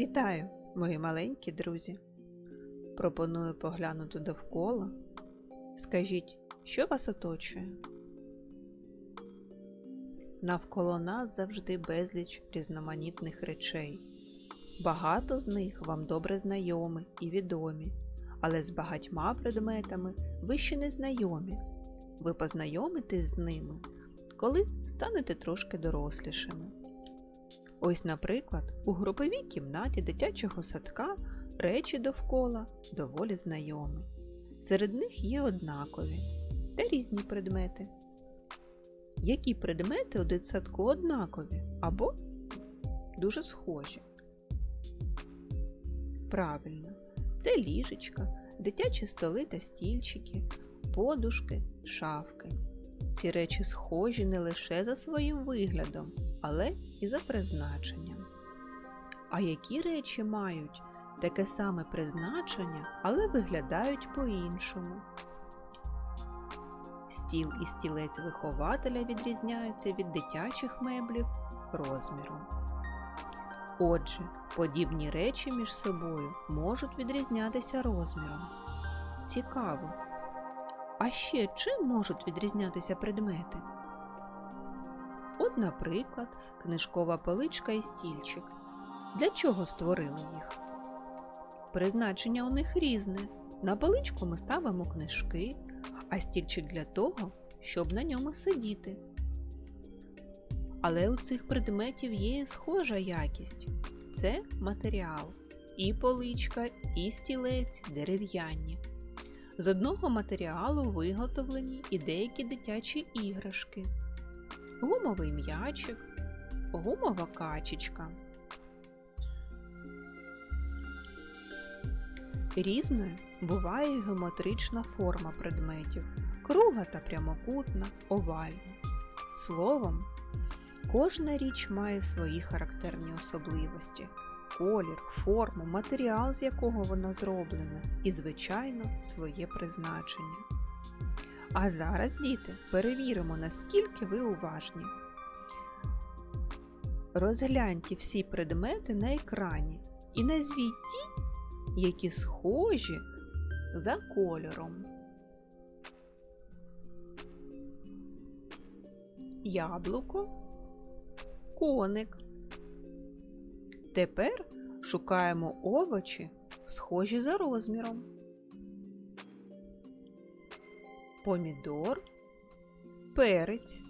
Вітаю, мої маленькі друзі! Пропоную поглянути довкола. Скажіть, що вас оточує? Навколо нас завжди безліч різноманітних речей. Багато з них вам добре знайомі і відомі, але з багатьма предметами ви ще не знайомі. Ви познайомитесь з ними, коли станете трошки дорослішими. Ось, наприклад, у груповій кімнаті дитячого садка речі довкола доволі знайомі. Серед них є однакові та різні предмети. Які предмети у дитсадку однакові або дуже схожі? Правильно, це ліжечка, дитячі столи та стільчики, подушки, шафки. Ці речі схожі не лише за своїм виглядом, але і за призначенням. А які речі мають таке саме призначення, але виглядають по-іншому? Стіл і стілець вихователя відрізняються від дитячих меблів розміром. Отже, подібні речі між собою можуть відрізнятися розміром. Цікаво. А ще чим можуть відрізнятися предмети? От, наприклад, книжкова поличка і стільчик. Для чого створили їх? Призначення у них різне. На поличку ми ставимо книжки, а стільчик для того, щоб на ньому сидіти. Але у цих предметів є і схожа якість це матеріал. І поличка, і стілець дерев'яні. З одного матеріалу виготовлені і деякі дитячі іграшки гумовий м'ячик, гумова качечка. Різною буває геометрична форма предметів, кругла та прямокутна, овальна. Словом, кожна річ має свої характерні особливості, колір, форму, матеріал, з якого вона зроблена, і, звичайно, своє призначення. А зараз, діти, перевіримо, наскільки ви уважні. Розгляньте всі предмети на екрані і назвіть ті, які схожі за кольором. Яблуко, коник. Тепер шукаємо овочі, схожі за розміром. Помідор, перець.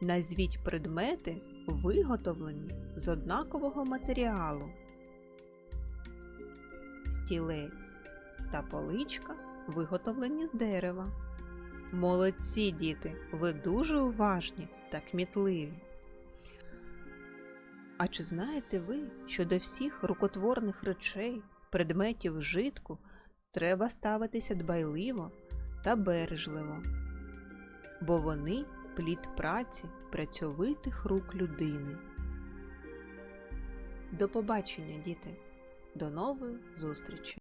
Назвіть предмети, виготовлені з однакового матеріалу. Стілець та поличка виготовлені з дерева. Молодці діти, ви дуже уважні та кмітливі. А чи знаєте ви, що до всіх рукотворних речей, предметів вжитку треба ставитися дбайливо та бережливо, бо вони плід праці працьовитих рук людини. До побачення, діти! До нової зустрічі!